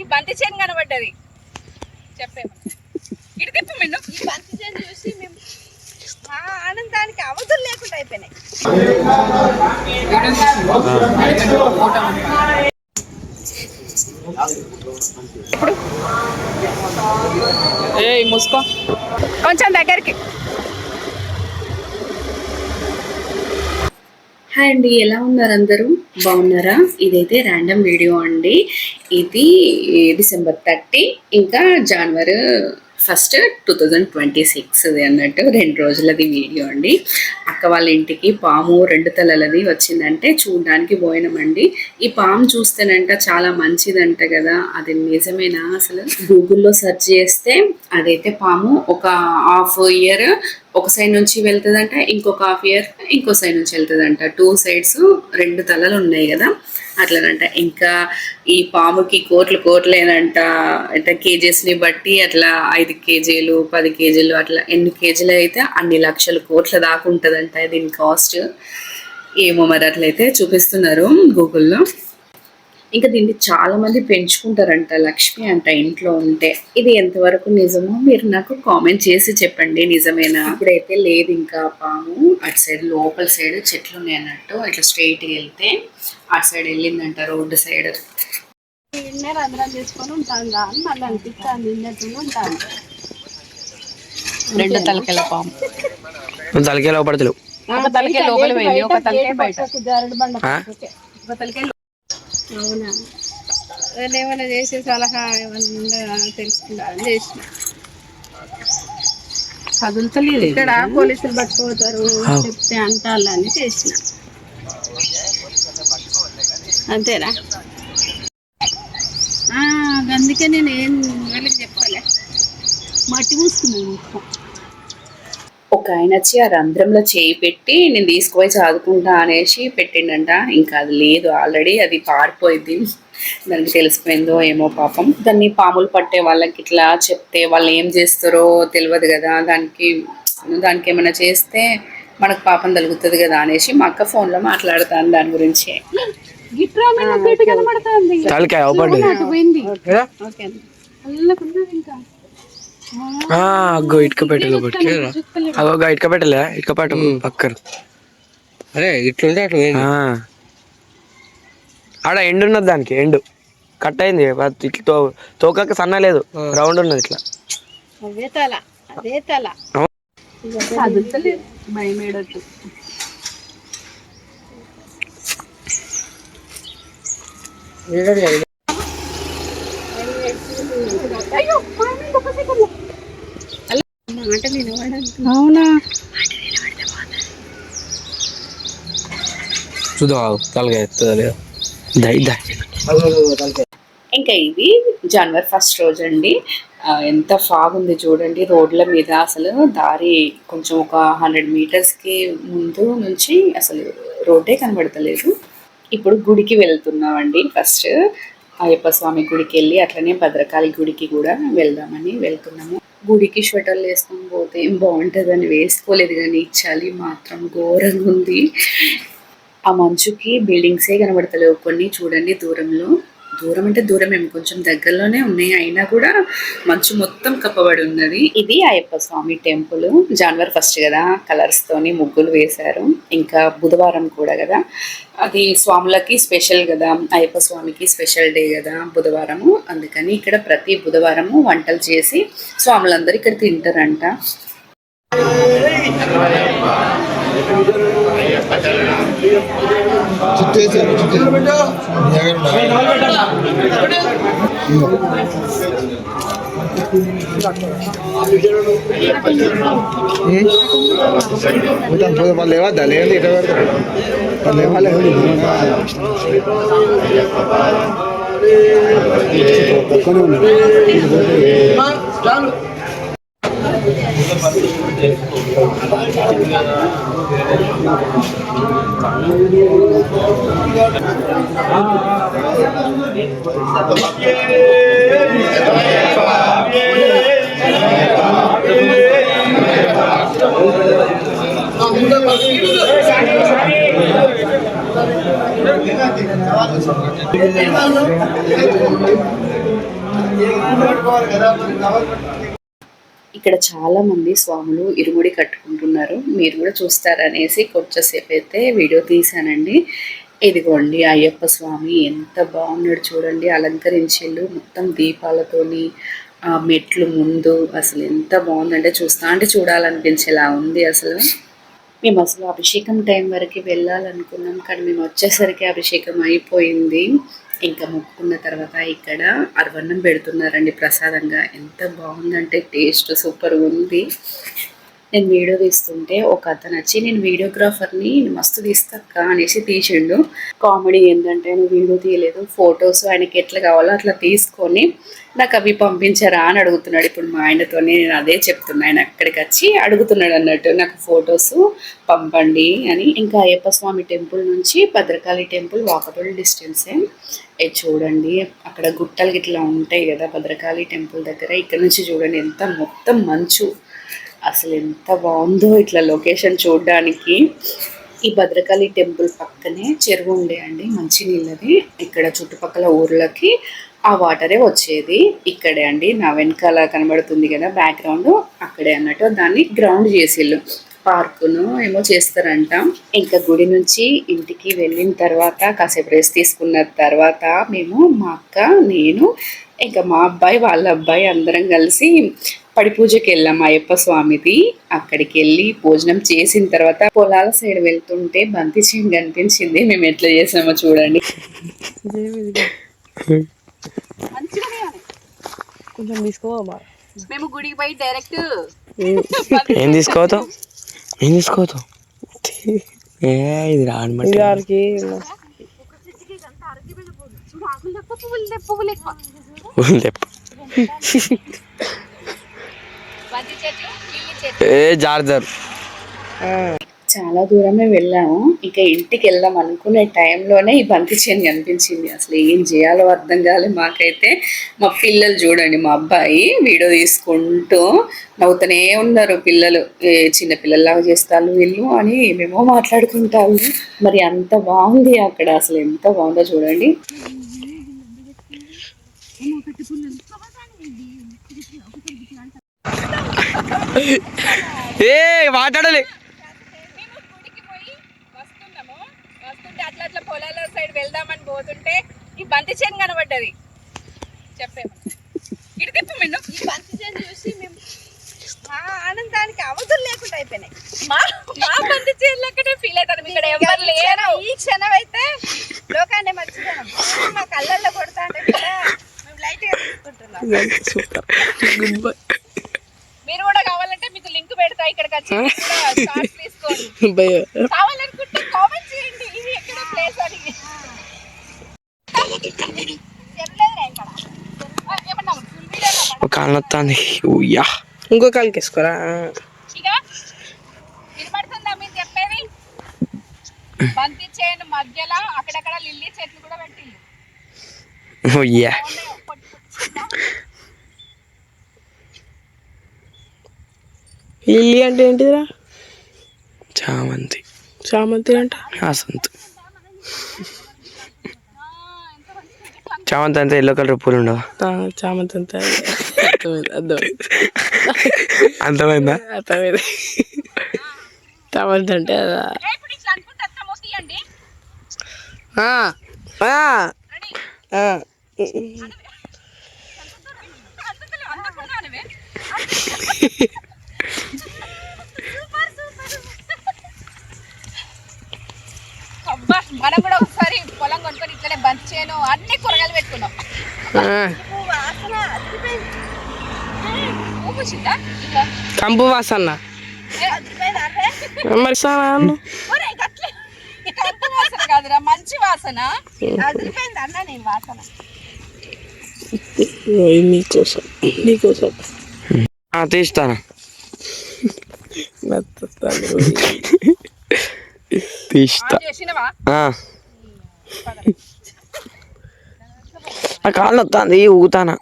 ఈ బంతి చేను కనబడ్డది. చెప్పేమో ఇటు తిప్పు మిన్ను. ఈ బంతి చేను చూసి మేము మా ఆనందానికి అవధులు లేకుండా అయిపోయినాయి. ఏ మూసుకో. కొంచెం దగ్గరికి. హాయ్ అండి ఎలా ఉన్నారు అందరూ? బాగున్నారా? ఇదైతే ర్యాండమ్ వీడియో అండి. ఇది డిసెంబర్ థర్టీ ఇంకా January first two thousand twenty six అన్నట్టు రెండు రోజులది వీడియో అండి. అక్క వాళ్ళ ఇంటికి పాము రెండు తలలది వచ్చిందంటే చూడడానికి పోయినామండి. ఈ పాము చూస్తేనంట చాలా మంచిదంట కదా. అది నిజమేనా? అసలు గూగుల్లో సెర్చ్ చేస్తే అదైతే పాము ఒక హాఫ్ ఇయర్ ఒక సైడ్ నుంచి వెళ్తుందంట ఇంకొక హాఫ్ ఇయర్ ఇంకో సైడ్ నుంచి వెళ్తుందంట. టూ సైడ్స్ రెండు తలలు ఉన్నాయి కదా. అట్లనంట. ఇంకా ఈ పాముకి కోట్లు కోట్లేనంట. అంటే కేజెస్ని బట్టి అట్లా ఐదు కేజీలు పది కేజీలు అట్లా ఎన్ని కేజీలు అయితే అన్ని లక్షల కోట్ల దాకా ఉంటుందంట దీని కాస్ట్. ఏమో మరి అట్లయితే చూపిస్తున్నారు గూగుల్లో. ఇంకా దీన్ని చాలా మంది పెంచుకుంటారంట లక్ష్మి అంట ఇంట్లో ఉంటే. ఇది ఎంతవరకు నిజమో మీరు నాకు కామెంట్ చేసి చెప్పండి నిజమేనా? ఇప్పుడైతే లేదు ఇంకా పాము. అటు సైడ్ లోపల సైడ్ చెట్లు ఉన్నాయి అన్నట్టు ఇట్లా స్ట్రైట్ వెళ్తే అటు సైడ్ వెళ్ళిందంట రోడ్డు సైడ్. నిన్నే రంధ్రం చేసుకొని ఉంటాను అని మళ్ళీ అనిపిస్తాను నిన్నట్టు ఉంటాను రెండు తలకెళ్ళ పాము. తలకే లోపడతలేవు ఒక తలకే లోపల పోయింది ఒక తలకే బయట? ఒక తలకే అవునా? వాళ్ళు ఏమైనా చేసే సలహా ఏమన్నా తెలుసుకుంటారని చేసిన. కదులుతలేదు. ఇక్కడ పోలీసులు పట్టుకుపోతారు చెప్తే అంటాలని చేసిన. అంతేనా? ఆ, అందుకే నేను ఏం వాళ్ళకి చెప్పలే. మట్టి పూసుకున్నాను. ఒక ఆయన వచ్చి ఆ రంధ్రంలో చేయి పెట్టి నేను తీసుకుపోయి చదువుకుంటా అనేసి పెట్టిండంట. ఇంకా అది లేదు ఆల్రెడీ అది పారిపోయింది. దానికి తెలిసిపోయిందో ఏమో పాపం. దాన్ని పాములు పట్టే వాళ్ళకి ఇట్లా చెప్తే వాళ్ళు ఏం చేస్తారో తెలియదు కదా. దానికి దానికి ఏమైనా చేస్తే మనకు పాపం తగులుతుంది కదా అనేసి మా అక్క ఫోన్లో మాట్లాడుతాను దాని గురించి. గిట్రా అగ్గో ఇటుక పెట్టె లోపలికి అగో ఇటుక పెట్టలే? ఇటుక పెట్ట పక్కన. అరే ఇట్లుంటే అట్లా. ఆడ ఎండు ఉన్నది దానికి ఎండు. కట్ అయింది ఇట్లా తో తోకకి సన్న లేదు రౌండ్ ఉన్నది ఇట్లా. అదే తల అదే తల అవును. కదులుతలేదు భయమేడొద్దు మాట వినవాడానికి అవునా చూద్దాం. తలకాయ ఎత్తుందా ఇంకా ఇది జనవరి ఫస్ట్ రోజు అండి ఎంత ఫాగ్ ఉంది చూడండి. రోడ్ల మీద అసలు దారి కొంచెం ఒక హండ్రెడ్ మీటర్స్కి ముందు నుంచి అసలు రోడ్డే కనబడతలేదు. ఇప్పుడు గుడికి వెళ్తున్నామండి. ఫస్ట్ అయ్యప్ప స్వామి గుడికి వెళ్ళి అట్లనే భద్రకాళి గుడికి కూడా వెళ్దామని వెళ్తున్నాము. గుడికి స్వెటర్లు వేసుకొని పోతే ఏం బాగుంటుందని వేసుకోలేదు కానీ చలి మాత్రం ఘోరంగా ఉంది. ఆ మంచుకి బిల్డింగ్సే కనబడతలేవు. కొన్ని చూడండి దూరంలో. దూరం అంటే దూరం ఏమి కొంచెం దగ్గరలోనే ఉన్నాయి. అయినా కూడా మంచు మొత్తం కప్పబడి ఉన్నది. ఇది Ayyappa Swamy temple. January first కదా కలర్స్ తోని ముగ్గులు వేశారు. ఇంకా బుధవారం కూడా కదా. అది స్వాములకి స్పెషల్ కదా. అయ్యప్ప స్వామికి స్పెషల్ డే కదా బుధవారము. అందుకని ఇక్కడ ప్రతి బుధవారము వంటలు చేసి స్వాములందరూ ఇక్కడ తింటారంట. వాళ్ళు లేవద్దా లేదు ఇటు పెడతారు వాళ్ళు లేవాలి తక్కువనే ఉన్నారు ఆ ఇక్కడ చాలా మంది స్వాములు ఇరుముడి కట్టుకుంటున్నారు. మీరు కూడా చూస్తారనేసి కొంచెంసేపు అయితే వీడియో తీశానండి. ఇదిగోండి అయ్యప్ప స్వామి ఎంత బాగున్నాడు చూడండి. అలంకరించేళ్ళు మొత్తం దీపాలతోని ఆ మెట్లు ముందు అసలు ఎంత బాగుందంటే చూస్తా అంటే చూడాలనిపించేలా ఉంది అసలు. మేము అసలు అభిషేకం టైం వరకు వెళ్ళాలనుకున్నాం కానీ మేము వచ్చేసరికి అభిషేకం అయిపోయింది. ఇంకా మొక్కుకున్న తర్వాత ఇక్కడ అరవన్నం పెడుతున్నారండి ప్రసాదంగా. ఎంత బాగుందంటే టేస్ట్ సూపర్ ఉంది. నేను వీడియో తీస్తుంటే ఒక అతను వచ్చి నేను వీడియోగ్రాఫర్ని మస్తు తీస్తాక అనేసి తీసిండు. కామెడీ ఏంటంటే నేను వీడియో తీయలేదు ఫొటోస్ ఆయనకి ఎట్లా కావాలో అట్లా తీసుకొని నాకు అవి పంపించారా అని అడుగుతున్నాడు. ఇప్పుడు మా ఆయనతో నేను అదే చెప్తున్నా. ఆయన అక్కడికి వచ్చి అడుగుతున్నాడు అన్నట్టు నాకు ఫొటోస్ పంపండి అని. ఇంకా అయ్యప్ప స్వామి టెంపుల్ నుంచి భద్రకాళి టెంపుల్ వాకబుల్ డిస్టెన్సే. ఇది చూడండి అక్కడ గుట్టలు గిట్లా ఉంటాయి కదా భద్రకాళి టెంపుల్ దగ్గర. ఇక్కడ నుంచి చూడండి ఎంత మొత్తం మంచు. అసలు ఎంత బాగుందో ఇట్లా లొకేషన్ చూడడానికి. ఈ భద్రకాళి టెంపుల్ పక్కనే చెరువు ఉండే అండి మంచి నీళ్ళది. ఇక్కడ చుట్టుపక్కల ఊర్లకి ఆ వాటరే వచ్చేది. ఇక్కడే అండి నా వెనకాల కనబడుతుంది కదా బ్యాక్గ్రౌండ్ అక్కడే అన్నట్టు దాన్ని గ్రౌండ్ చేసిళ్ళు. పార్కును ఏమో చేస్తారంట. ఇంకా గుడి నుంచి ఇంటికి వెళ్ళిన తర్వాత కాసేపు రెస్ట్ తీసుకున్న తర్వాత మేము మా అక్క నేను ఇంకా మా అబ్బాయి వాళ్ళ అబ్బాయి అందరం కలిసి పడి పూజకి వెళ్ళాం అయ్యప్ప స్వామిది. అక్కడికి వెళ్ళి భోజనం చేసిన తర్వాత పొలాల సైడ్ వెళ్తుంటే బంతి చేను కనిపించింది. మేము ఎట్లా చేసామో చూడండి. కొంచెం తీసుకోవా మేము గుడికి పోయి డైరెక్ట్ ఏం? తీసుకోవతావు ఏం ఇది పువ్వులు పువ్వులు ఎక్కువ తెప్ప బంతి చెట్లు లిల్లీ చెట్లు ఏ జార్జర్ చాలా దూరమే వెళ్ళాము. ఇంకా ఇంటికి వెళ్దాం అనుకునే టైంలోనే ఈ బంతి చేను కనిపించింది. అసలు ఏం చేయాలో అర్థం కాలే మాకైతే. మా పిల్లలు చూడండి మా అబ్బాయి వీడియో తీసుకుంటూ నవ్వుతూనే ఉన్నారు. పిల్లలు చిన్న పిల్లల్లాగా చేస్తారు వీళ్ళు అని ఏమేమో మాట్లాడుకుంటారు. మరి అంత బాగుంది అక్కడ. అసలు ఎంత బాగుందో చూడండి. ఏ మాట్లాడాలి. మేము గుడికి పోయి వస్తున్నాము. వస్తుంటే అట్లా అట్లా పొలాల సైడ్ వెళ్దామని పోతుంటే ఈ బంతి చేను కనబడ్డది. చెప్పేమో ఇటు తిప్పు మిన్ను. ఈ బంతి చేను చూసి మేము మా ఆనందానికి అవధులు లేకుండా అయిపోయినాయి. మా మా బంతి చేను లెక్కనే ఫీల్ ఇక్కడ ఎవరు లేరు. ఈ క్షణం అయితే లోకాన్ని మర్చిపోయాం. మా కళ్ళల్లో కొడతా అంటే కూడా మేము లైట్గా తీసుకుంటున్నాం గుడ్ బై మీరు కూడా కావాలంటే మీకు లింక్ పెడతా ఇక్కడికి వచ్చి మీరు కూడా షార్ట్స్ కావాలనుకుంటే కామెంట్ చేయండి. ఇది ఎక్కడ ప్లేస్ అని. ఒక కాలు వస్తుంది ఉయ్యా ఇంకో కాలికి వేసుకోరా బంతి చేను మధ్యలో. అక్కడక్కడ లిల్లీ చెట్లు కూడా ఉయ్యా లిల్లీ అంటే ఏంటిదిరా? చామంతి. చామంతి అంటే? వసంత్ చామంతి అంతా ఎల్లో కలర్ పూలు ఉండవా? చామంతి అంతా అర్థమైంది అర్థమైంది. చామంతి అంటే అదా ఇప్పుడు ఇట్లా అనుకుంటే అత్త మోసియండి ఆ, ఆ, రెడీ ఆ. అందుకలే అందుకున్నానువే అబ్బా మనం కూడా ఒకసారి పొలం కొనుక్కొని ఇట్లనే బంతి చేయను అన్ని కూరగాయలు పెట్టుకున్నాం. కంపు అరే? మరి. కంపు వాసన కాదురా మంచి వాసన. అదిరిపోయింది అన్న నేను వాసన? ఓయ్, నీకోసం నీకోసం. ఆ, తీస్తాను. తీస్తా ఆ. ఆ. కాళ్ళు వస్తుంది ఊగుతానా?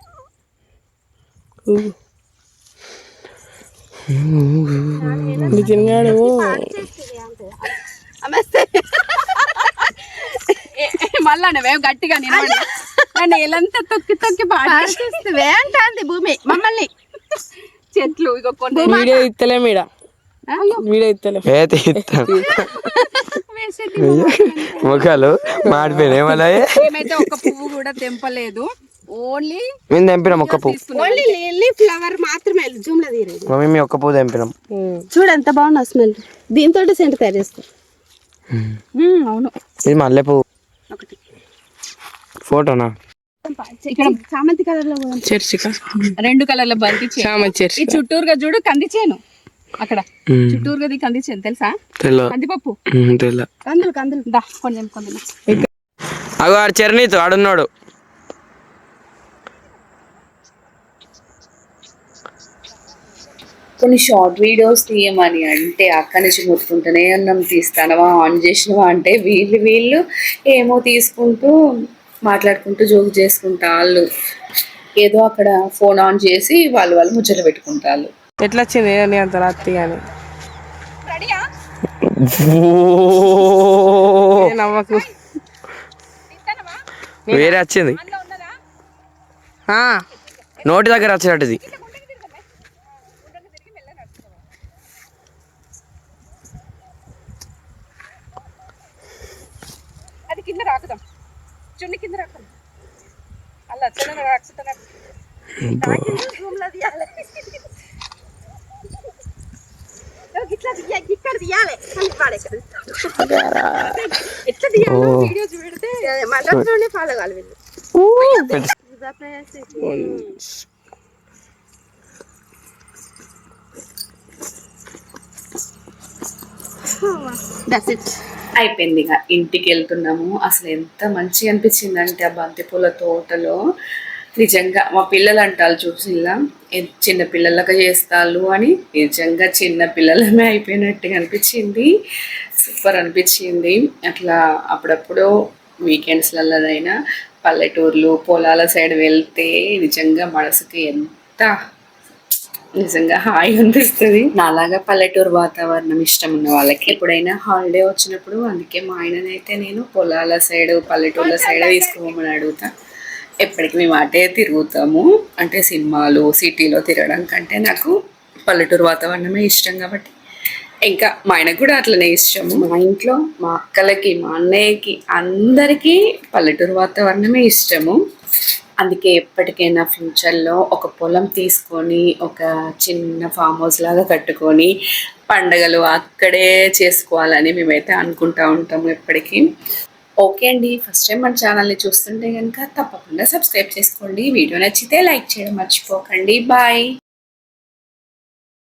గాడు మళ్ళా గట్టిగా నేను ఎలంతా తొక్కి తొక్కి పాడిస్తుంది అంటాంది భూమి? మమ్మల్ని. చెట్లు ఇక కొన్ని వీడియో ఇత్తలే మీడ. వీడియో తీస్తాను ముఖాలు మాడిపోయినాయి మళ్ళీ మేమైతే ఒక పువ్వు కూడా తెంపలేదు. ఓన్లీ మేము తెంపినాం ఒక్క పువ్వు. ఓన్లీ లిల్లీ ఫ్లవర్ మాత్రమే జూమ్లో తీరేది మమ్మీ మీ ఒక్క పువ్వు తెంపినాం. చూడు ఎంత బాగున్నా స్మెల్ దీంతో సెంట్ తయారు చేస్తాం. అవును. ఇది మల్లె పువ్వు. ఫోటోనా? ఇక్కడ చామంతి కలర్లో కూడా చర్చిక. రెండు కలర్ల బంతి చేను. చామ ఈ చర్చి చుట్టూరుగా చూడు కంది చేను. అక్కడ. చుట్టూరుగా ఇది కంది చేను తెలుసా కందిపప్పు తెల్ల. కందులు కందులు. దా కొంచెం కొంచెం అగో ఆడు చరణీత్ ఆడున్నాడు. కొన్ని షార్ట్ వీడియోస్ తీయమని అంటే అక్క నుంచి ముట్టుకుంటూనే అన్నం తీస్తానవా ఆన్ చేసినవా అంటే వీళ్ళు వీళ్ళు ఏమో తీసుకుంటూ మాట్లాడుకుంటూ జోక్ చేసుకుంటా వాళ్ళు ఏదో అక్కడ ఫోన్ ఆన్ చేసి వాళ్ళు వాళ్ళు ముచ్చట పెట్టుకుంటారు ఎట్లా వచ్చింది నీ అంత రాత్రి ఏ నవ్వకు తింటానవా వేరే వచ్చింది నోటి దగ్గర అది కింద రాకుదాం చున్ని కింద రాకుదాం అలా ఇట్లా ఇక్కడ తీయాలి. ఎట్లా తీయాలో ఫాలో కావాలి వీళ్ళు ఇట్ అయిపోయింది ఇక ఇంటికి వెళ్తున్నాము. అసలు ఎంత మంచిగా అనిపించింది అంటే ఆ బంతిపూల తోటలో. నిజంగా మా పిల్లలు అంటారు చూసిల్లా చిన్న పిల్లలకి చేస్తాలు అని. నిజంగా చిన్న పిల్లలమే అయిపోయినట్టుగా అనిపించింది. సూపర్ అనిపించింది. అట్లా అప్పుడప్పుడు వీకెండ్స్లలోనైనా పల్లెటూర్లు పొలాల సైడ్ వెళ్తే నిజంగా మనసుకి ఎంత నిజంగా హాయి అనిపిస్తుంది. నాలాగా పల్లెటూరు వాతావరణం ఇష్టం ఉన్న వాళ్ళకి ఎప్పుడైనా హాలిడే వచ్చినప్పుడు అందుకే మా ఆయననైతే నేను పొలాల సైడ్ పల్లెటూర్ల సైడ్ తీసుకోమని అడుగుతా. ఎప్పటికి మేము అటే తిరుగుతాము. అంటే సినిమాలు సిటీలో తిరగడం కంటే నాకు పల్లెటూరు వాతావరణమే ఇష్టం కాబట్టి. ఇంకా మా ఆయనకు కూడా అట్లనే ఇష్టము మా ఇంట్లో మా అక్కలకి మా అన్నయ్యకి అందరికీ పల్లెటూరు వాతావరణమే ఇష్టము. అందుకే ఎప్పటికైనా ఫ్యూచర్లో ఒక పొలం తీసుకొని ఒక చిన్న ఫామ్ హౌస్ లాగా కట్టుకొని పండగలు అక్కడే చేసుకోవాలని మేమైతే అనుకుంటా ఉంటాము ఎప్పటికీ. ఓకే అండి. ఫస్ట్ టైం మన ఛానల్ని చూస్తుంటే కనుక తప్పకుండా సబ్స్క్రైబ్ చేసుకోండి. వీడియో నచ్చితే లైక్ చేయడం మర్చిపోకండి. బాయ్.